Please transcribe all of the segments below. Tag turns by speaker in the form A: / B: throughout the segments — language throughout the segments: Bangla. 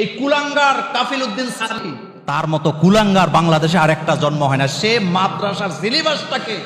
A: এই কুলাঙ্গার কাফিল উদ্দিন সালি তার মতো কুলাঙ্গার বাংলাদেশে আর একটা জন্ম হয় না। সে মাদ্রাসার সিলেবাসটাকে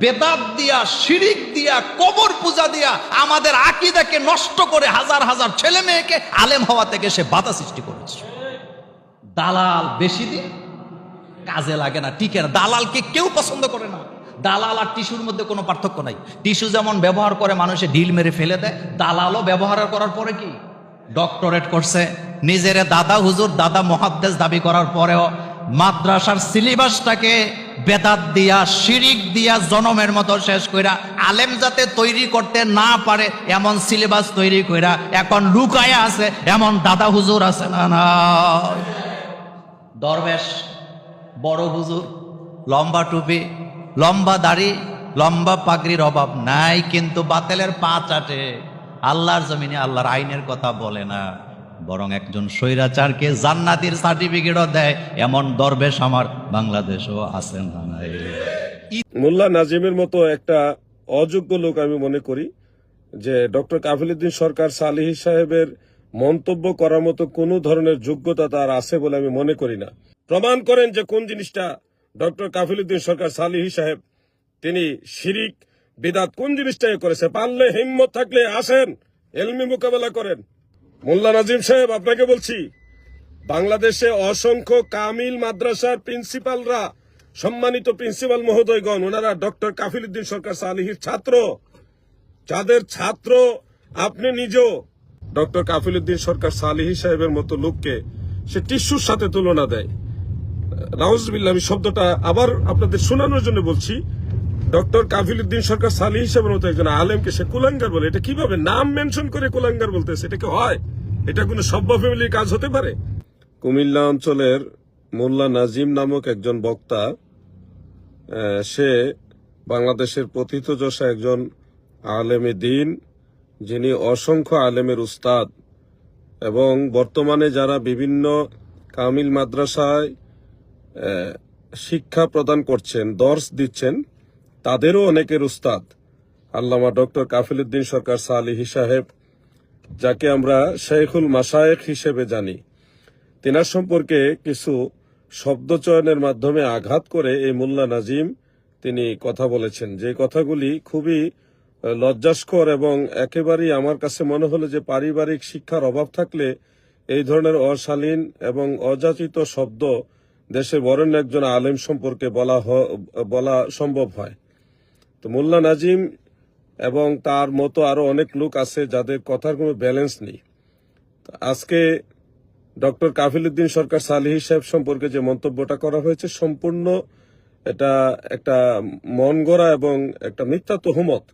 A: বেদাত দিয়া, শিরিক দিয়া, কবর পূজা দিয়া আমাদের আকিদাকে নষ্ট করে হাজার হাজার ছেলে মেয়েকে আলেম হওয়া থেকে সে বাধা সৃষ্টি করেছে। দালাল বেশি দিন কাজে লাগে না, টিকে না। দালালকে কেউ পছন্দ করে না। দালাল আর টিস্যুর মধ্যে কোনো পার্থক্য নাই। টিস্যু যেমন ব্যবহার করে মানুষে ঢিল মেরে ফেলে দেয়, দালালও ব্যবহার করার পরে কি? ডক্টরেট করছে নিজের দাদা হুজুর, দাদা মহাদ্দেশ দাবি করার পরেও মাদ্রাসার সিলেবাসটাকে বেদাত দিয়া, শিরিক দিয়া, জনমের মতো শেষ কইরা, আলেম যাতে তৈরি করতে না পারে, এমন সিলেবাস তৈরি কইরা এখন লুকায়া আছে, এমন দাদা হুজুর আছে না না। দরবেশ, বড় হুজুর, লম্বা টুপি, লম্বা দাড়ি, লম্বা পাগড়ির অভাব নাই, কিন্তু বাতেলের পা চাটে। আল্লাহর জমিনে আল্লাহর আইনের কথা বলে না। বরং একজন স্বৈরাচারকে জান্নাতির সার্টিফিকেটও দেয়, এমন দরবেশ আমার বাংলাদেশও আছে না নাই।
B: মোল্লা নাজিমের মতো একটা অযোগ্য লোক আমি মনে করি, যে ডক্টর কাফিলুদ্দিন সরকার সালিহি সাহেবের মন্তব্য করার মতো কোনো ধরনের যোগ্যতা তার আছে বলে আমি মনে করি না। প্রমাণ করেন যে কোন জিনিসটা ডক্টর কাফিলুদ্দিন সরকার সালিহি সাহেব, তিনি শিরিক, বিদাত কোন জিনিসটাই করেছে? পারলে হিম্মত থাকলে আসেন, এলমি মোকাবেলা করেন। মোল্লা নাজিম সাহেব, আপনাকে বলছি, বাংলাদেশে অসংখ্য কামিল মাদ্রাসার প্রিন্সিপালরা, সম্মানিত প্রিন্সিপাল মহোদয়গণ, ওনারা ডক্টর কাফিলুদ্দিন সরকার সালিহির ছাত্র। যাদের ছাত্র আপনি নিজেও ডক্টর কাফিলুদ্দিন সরকার সালিহি সাহেবের মতো লোককে সে টিস্যুর সাথে তুলনা দেয়। নাউজবিল্লা আমি শব্দটা আবার আপনাদের শোনানোর জন্য বলছি ডক্টর কাফিলুদ্দিন সরকার সালি হিসেবের মতো একজন আলেমকে সে কুলাঙ্গার বলে, এটা কীভাবে নাম মেনশন করে কুলাঙ্গার বলতেছে এটা কি হয়? এটা কোনো সভ্য ফ্যামিলির কাজ হতে পারে? কুমিল্লা অঞ্চলের মোল্লা নাজিম নামক একজন বক্তা সে বাংলাদেশের প্রথিতযশা একজন আলেমে দিন, যিনি অসংখ্য আলেমের উস্তাদ এবং বর্তমানে যারা বিভিন্ন কামিল মাদ্রাসায় শিক্ষা প্রদান করছেন, দর্শ দিচ্ছেন তাদেরও অনেকের উস্তাদ। আল্লামা ডক্টর কাফিলুদ্দিন সরকার সালিহি সাহেব, যাকে আমরা শেখুল মাসায়েক হিসেবে জানি। তেনার সম্পর্কে কিছু শব্দ চয়নের মাধ্যমে আঘাত করে এই মোল্লা নাজিম তিনি কথা বলেছেন। যে কথাগুলি খুবই লজ্জাস্কর এবং একেবারেই আমার কাছে মনে হলো যে পারিবারিক শিক্ষার অভাব থাকলে এই ধরনের অশালীন এবং অযাচিত শব্দ দেশে বরেণ্য একজন আলেম সম্পর্কে বলা বলা সম্ভব হয়। তো মোল্লা নাজিম এবং তার মতো আরও অনেক লোক আছে যাদের কথার কোনো ব্যালেন্স নেই। আজকে ডক্টর কাফিলুদ্দিন সরকার সালিহি সাহেব সম্পর্কে যে মন্তব্যটা করা হয়েছে, সম্পূর্ণ এটা একটা মন গড়া এবং একটা মিথ্যা তহমত।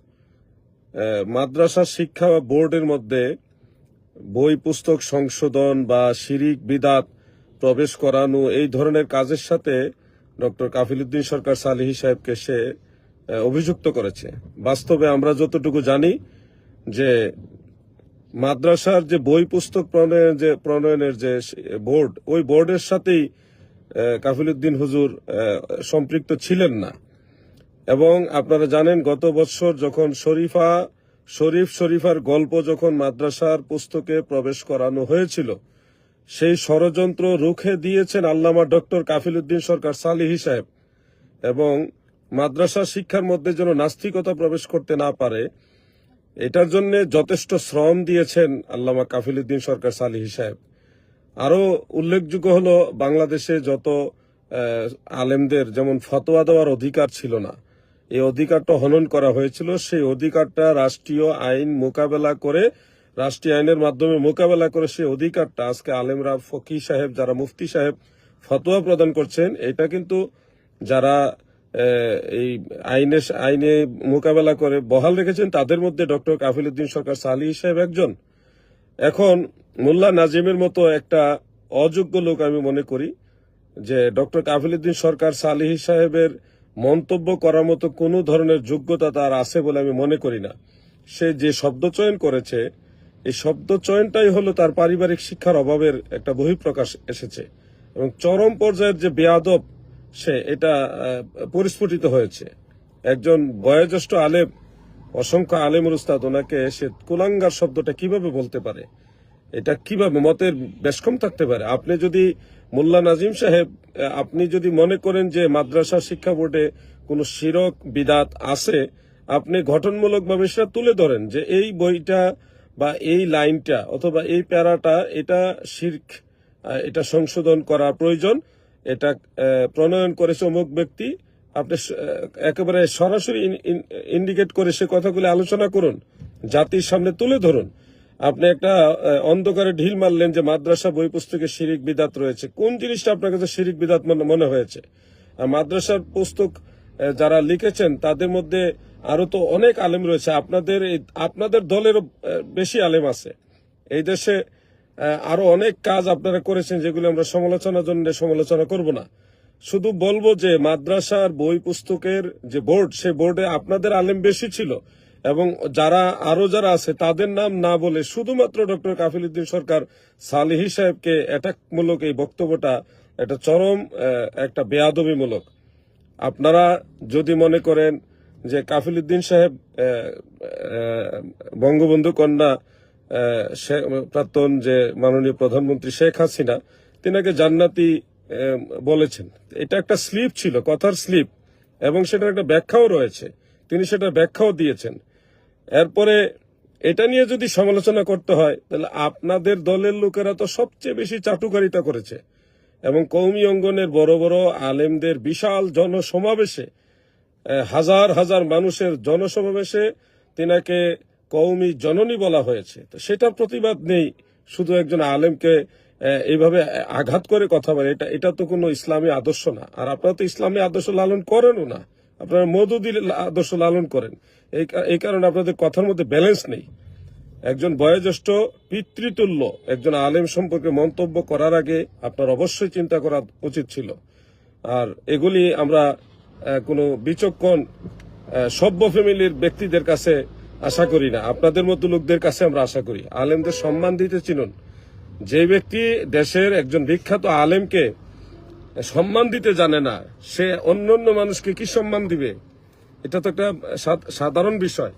B: মাদ্রাসা শিক্ষা বোর্ডের মধ্যে বই পুস্তক সংশোধন বা শিরিক বিদাত প্রবেশ করানো, এই ধরনের কাজের সাথে ডক্টর কাফিলুদ্দিন সরকার সালিহি সাহেবকে সে অভিযুক্ত করেছে। বাস্তবে আমরা যতটুকু জানি যে মাদ্রাসার যে বই পুস্তক প্রণয়নের যে প্রণয়নের যে বোর্ড, ওই বোর্ডের সাথেই কাফিলুদ্দিন হুজুর সম্পৃক্ত ছিলেন না। এবং আপনারা জানেন, গত বছর যখন শরীফা, শরীফ শরীফার গল্প যখন মাদ্রাসার পুস্তকে প্রবেশ করানো হয়েছিল, সেই ষড়যন্ত্র রুখে দিয়েছেন আল্লামা ডক্টর কাফিলুদ্দিন সরকার সালিহি সাহেব। এবং মাদ্রাসা শিক্ষার মধ্যে যেন নাস্তিকতা প্রবেশ করতে না পারে, এটার জন্য যথেষ্ট শ্রম দিয়েছেন আল্লামা কাফিলুদ্দিন সরকার সালিহি সাহেব। আরও উল্লেখযোগ্য হলো, বাংলাদেশে যত আলেমদের যেমন ফতোয়া দেওয়ার অধিকার ছিল না, এই অধিকারটা হনন করা হয়েছিল। সেই অধিকারটা রাষ্ট্রীয় আইন মোকাবেলা করে, রাষ্ট্রীয় আইনের মাধ্যমে মোকাবেলা করে সেই অধিকারটা আজকে আলেমরা ফকি সাহেব, যারা মুফতি সাহেব, ফতোয়া প্রদান করছেন, এটা কিন্তু যারা এই আইনে আইনে মোকাবেলা করে বহাল রেখেছেন তাদের মধ্যে ডক্টর কাফিলুদ্দিন সরকার সালি সাহেব একজন। এখন মোল্লা নাজিমের মতো একটা অযোগ্য লোক আমি মনে করি যে ডক্টর কাফিলুদ্দিন সরকার সালিহি সাহেবের মন্তব্য করার মতো কোনো ধরনের যোগ্যতা তার আছে বলে আমি মনে করি না। সে যে শব্দ চয়ন করেছে, এই শব্দ চয়নটাই হলো তার পারিবারিক শিক্ষার অভাবের একটা বহিঃপ্রকাশ এসেছে এবং চরম পর্যায়ের যে বেয়াদব সে এটা পরিস্ফুটিত হয়েছে। একজন বয়োজ্যেষ্ঠ আলেম, অসংখ্য আলেমের উস্তাদ, ওনাকে সে কুলাঙ্গার শব্দটা কীভাবে বলতে পারে? এটা কীভাবে মতের বেশ কম থাকতে পারে? আপনি যদি মোল্লা নাজিম সাহেব আপনি যদি মনে করেন যে মাদ্রাসা শিক্ষা বোর্ডে কোনো শিরক, বিদাত আছে, আপনি গঠনমূলকভাবে সেটা তুলে ধরেন যে এই বইটা বা এই লাইনটা অথবা এই প্যারাটা, এটা শির্ক এটা সংশোধন করা প্রয়োজন। এটা প্রণয়ন করেছে অমুক ব্যক্তি, আপনি একেবারে সরাসরি ইন্ডিকেট করে সে কথাগুলি আলোচনা করুন, জাতির সামনে তুলে ধরুন। আপনি একটা অন্ধকারে ঢিল মারলেন যে মাদ্রাসা বই পুস্তকে শিরিক বিদাত রয়েছে। কোন জিনিসটা আপনার কাছে শিরিক বিদাত মনে- হয়েছে? মাদ্রাসার পুস্তক যারা লিখেছেন, তাদের মধ্যে আরও তো অনেক আলেম রয়েছে। আপনাদের আপনাদের দলেরও বেশি আলেম আছে। এই দেশে আরও অনেক কাজ আপনারা করেছেন যেগুলো আমরা সমালোচনার জন্য সমালোচনা করব না। শুধু বলব যে মাদ্রাসার বই পুস্তকের যে বোর্ড, সে বোর্ডে আপনাদের আলেম বেশি ছিল এবং যারা, আরও যারা আছে তাদের নাম না বলে শুধুমাত্র ডক্টর কাফিল উদ্দিন সরকার সালিহি সাহেবকে অ্যাটাকমূলক এই বক্তব্যটা, এটা চরম একটা বেয়াদবিমূলক। আপনারা যদি মনে করেন যে কাফিল উদ্দিন সাহেব বঙ্গবন্ধু কন্যা প্রাক্তন যে মাননীয় প্রধানমন্ত্রী শেখ হাসিনা তিনাকে জান্নাতি বলেছেন। এটা একটা স্লিপ ছিল, কথার স্লিপ, এবং সেটার একটা ব্যাখ্যাও রয়েছে। তিনি সেটা ব্যাখ্যাও দিয়েছেন। এরপরে এটা নিয়ে যদি সমালোচনা করতে হয়, তাহলে আপনাদের দলের লোকেরা তো সবচেয়ে বেশি চাটুকারিতা করেছে, এবং কৌমি অঙ্গনের বড় বড় আলেমদের বিশাল জনসমাবেশে হাজার হাজার মানুষের জনসমাবেশে তিনাকে কৌমি জননী বলা হয়েছে। তো সেটার প্রতিবাদ নেই। শুধু একজন আলেমকে এইভাবে আঘাত করে কথা বলে, এটা এটা তো কোনো ইসলামী আদর্শ না। আর আপনারা তো ইসলামী আদর্শ লালন করেনও না। আপনারা মধুদির আদর্শ লালন করেন। এই কারণে আপনাদের কথার মধ্যে ব্যালেন্স নেই। একজন বয়োজ্যেষ্ঠ পিতৃতুল্য, একজন আলেম সম্পর্কে মন্তব্য করার আগে আপনার অবশ্যই চিন্তা করা উচিত ছিল। আর এগুলি আমরা কোনো বিচক্ষণ সভ্য ফ্যামিলির ব্যক্তিদের কাছে আশা করি না। আপনাদের মতো লোকদের কাছে আমরা আশা করি। আলেমদের সম্মান দিতে চিনুন। যে ব্যক্তি দেশের একজন বিখ্যাত আলেমকে সম্মান দিতে জানে না, সে অন্য অন্য মানুষকে কি সম্মান দিবে? এটা তো একটা সাধারণ বিষয়।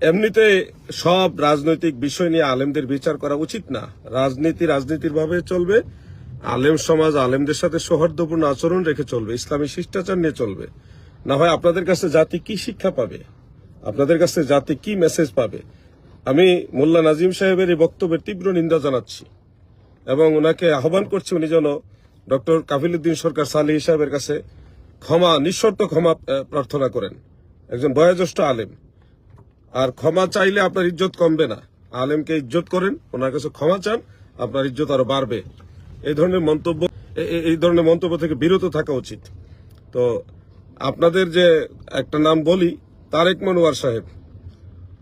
B: এমনিতে সব রাজনৈতিক বিষয় নিয়ে আলেমদের বিচার করা উচিত না। রাজনীতি রাজনীতির ভাবে চলবে। আলেম সমাজ আলেমদের সাথে সৌহার্দ্যপূর্ণ আচরণ রেখে চলবে। ইসলামী শিষ্টাচার নিয়ে চলবে। না হয় আপনাদের কাছে জাতি কি শিক্ষা পাবে? আপনাদের কাছে জাতি কি মেসেজ পাবে? আমি মোল্লা নাজিম সাহেবের এই বক্তব্যের তীব্র নিন্দা জানাচ্ছি এবং ওনাকে আহ্বান করছি উনি যেন ডক্টর কাফিলুদ্দিন সরকার সালি সাহেবের কাছে ক্ষমা, নিঃশর্ত ক্ষমা প্রার্থনা করেন। একজন বয়োজ্যেষ্ঠ আলেম। আর ক্ষমা চাইলে আপনার ইজ্জত কমবে না। আলেমকে ইজ্জত করেন, ওনার কাছে ক্ষমা চান, আপনার ইজ্জত আরও বাড়বে। এই ধরনের মন্তব্য এই ধরনের মন্তব্য থেকে বিরত থাকা উচিত। তো আপনাদের যে একটা নাম বলি, তারেক মনোয়ার সাহেব।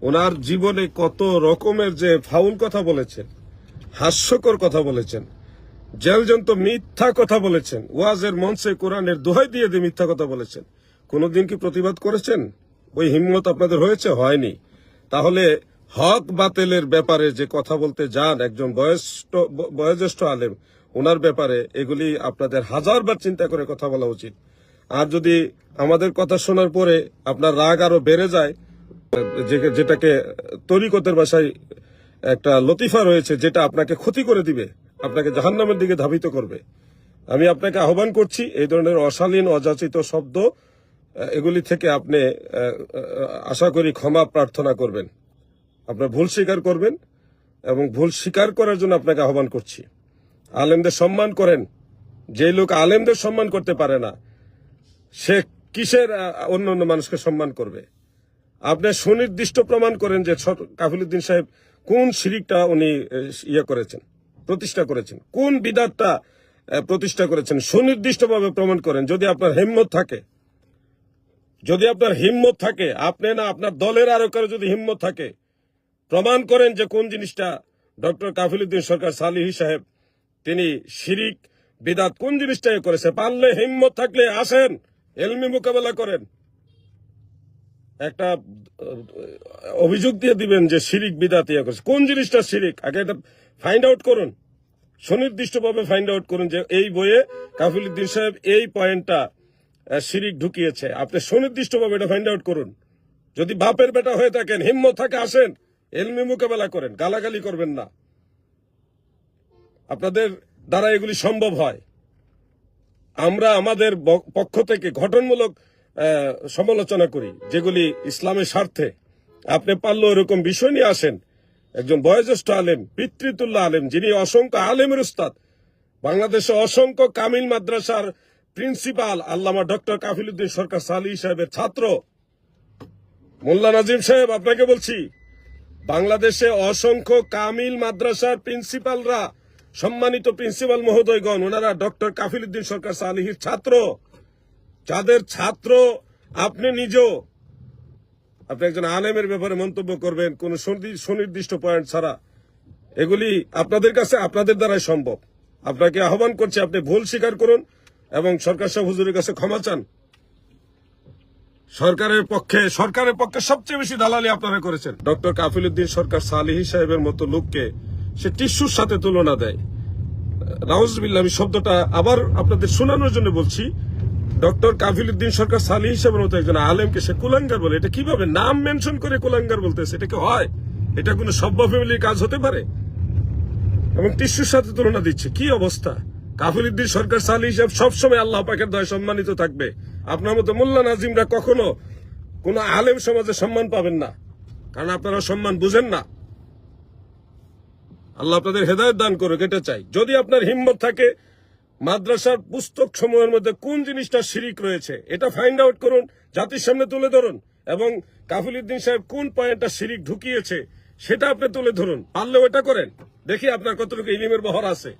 B: ওনার জীবনে কত রকমের যে ফাউল কথা বলেছেন, হাস্যকর কথা বলেছেন, জেলজন্ত মিথ্যা কথা বলেছেন, ওয়াজের মঞ্চে কোরআনের দোহাই দিয়ে দিয়ে মিথ্যা কথা বলেছেন। কোনোদিন কি প্রতিবাদ করেছেন? ওই হিম্মত আপনাদের হয়েছে? হয়নি। তাহলে হক বাতিলের ব্যাপারে যে কথা বলতে যান একজন বয়োজ্যেষ্ঠ আলেম, ওনার ব্যাপারে এগুলি আপনাদের হাজারবার চিন্তা করে কথা বলা উচিত। আর যদি আমাদের কথা শোনার পরে আপনার রাগ আরও বেড়ে যায় যেটাকে তরিকতের বাসায় একটা লতিফা রয়েছে, যেটা আপনাকে ক্ষতি করে দিবে, আপনাকে জাহান্নামের দিকে ধাবিত করবে। আমি আপনাকে আহ্বান করছি, এই ধরনের অশালীন, অযাচিত শব্দ, এগুলি থেকে আপনি আশা করি ক্ষমা প্রার্থনা করবেন। আপনার ভুল স্বীকার করবেন এবং ভুল স্বীকার করার জন্য আপনাকে আহ্বান করছি। আলেমদের সম্মান করেন। যে লোক আলেমদের সম্মান করতে পারে না সে কিসের অন্য অন্য মানুষকে সম্মান করবে? আপনি সুনির্দিষ্ট প্রমাণ করেন যে কাফিলুদ্দিন সাহেব কোন শিরিকটা উনি ইয়ে করেছেন, প্রতিষ্ঠা করেছেন, কোন বিদাতটা প্রতিষ্ঠা করেছেন, সুনির্দিষ্টভাবে প্রমাণ করেন, যদি আপনার হিম্মত থাকে। যদি আপনার হিম্মত থাকে, আপনি না, আপনার দলের আরও কারও যদি হিম্মত থাকে, প্রমাণ করেন যে কোন জিনিসটা, ডক্টর কাফিলুদ্দিন সরকার সালিহি সাহেব, তিনি শিরিক, বিদাত কোন জিনিসটা এ করেছে, পারলে হিম্মত থাকলে আসেন। এলমি মোকাবেলা করেন। একটা অভিযোগ দিয়ে দিবেন যে শিরিক বিদাত করেছে। কোন জিনিসটা শিরিক? আগে এটা ফাইন্ড আউট করুন। সুনির্দিষ্টভাবে ফাইন্ড আউট করুন যে এই বইয়ে কাফিলুদ্দিন সাহেব এই পয়েন্টটা শিরিক ঢুকিয়েছে। আপনি সুনির্দিষ্টভাবে এটা ফাইন্ড আউট করুন। যদি বাপের বেটা হয়ে থাকেন, হিম্মত থাকে, আসেন, এলমি মোকাবেলা করেন, গালাগালি করবেন না। আপনাদের দ্বারা এগুলি সম্ভব হয়। আমরা আমাদের পক্ষ থেকে গঠনমূলক সমালোচনা করি, যেগুলি ইসলামের স্বার্থে। আপনি পারলে এরকম বিষয় নিয়ে আসেন। একজন বয়োজ্যেষ্ঠ আলেম পিতৃতুল্লাহ আলেম, যিনি অসংখ্য আলেমের উস্তাদ, বাংলাদেশে অসংখ্য কামিল মাদ্রাসার প্রিন্সিপাল, আল্লামা ডক্টর কাফিলুদ্দিন সরকার সালি সাহেবের ছাত্র। মোল্লা নাজিম সাহেব, আপনাকে বলছি, বাংলাদেশে অসংখ্য কামিল মাদ্রাসার প্রিন্সিপালরা সম্মানিত প্রিন্সিপাল মহোদয়গণ, ওনারা ডক্টর কাফিলুদ্দিন সরকার সালিহির ছাত্র। যাদের ছাত্র আপনি নিজেও, আপনি একজন আলেমের ব্যাপারে মন্তব্য করবেন, কোন সুনির্দিষ্ট পয়েন্ট ছাড়া। এগুলি আপনাদের কাছে, আপনাদের দ্বারাই সম্ভব। আপনাকে আহ্বান করছি, আপনি ভুল স্বীকার করুন এবং সরকার সাহেব হুজুরের কাছে ক্ষমা চান। সরকারের পক্ষে সরকারের পক্ষে সবচেয়ে বেশি দালালি আপনারা করেছেন। ডক্টর কাফিলুদ্দিন সরকার সালিহি সাহেবের মতো লোককে সে টিস্যুর সাথে তুলনা দেয়। রাউজবিল্লা আমি শব্দটা আবার আপনাদের শোনানোর জন্য বলছি। ডক্টর কাফিলুদ্দিন সরকার সালি হিসাবের মতো একজন আলেমকে সে কুলাঙ্গার বলে। এটা কীভাবে? নাম মেনশন করে কুলাঙ্গার বলতেছে, এটা কি হয়? এটা কোনো সভ্য ফ্যামিলির কাজ হতে পারে? এবং টিস্যুর সাথে তুলনা দিচ্ছে, কি অবস্থা? কাফিলুদ্দিন সরকার সালি হিসাব সবসময় আল্লাহ পাকের দয় সম্মানিত থাকবে। আপনার মতো মোল্লা নাজিমরা কখনো কোনো আলেম সমাজে সম্মান পাবেন না। কারণ আপনারা সম্মান বুঝেন না। আল্লাহ আপনাদের হেদায়ত দান করুক, এটা চাই। যদি আপনার হিম্মত থাকে, মাদ্রাসার পুস্তক সমূহের মধ্যে কোন জিনিসটা শিরিক রয়েছে, এটা ফাইন্ড আউট করুন, জাতির সামনে তুলে ধরুন, এবং কাফিল উদ্দিন সাহেব কোন পয়েন্টটা শিরিক ঢুকিয়েছে, সেটা আপনি তুলে ধরুন। পারলেও এটা করেন। দেখি আপনার কতটুকু ইলিমের বহর আছে।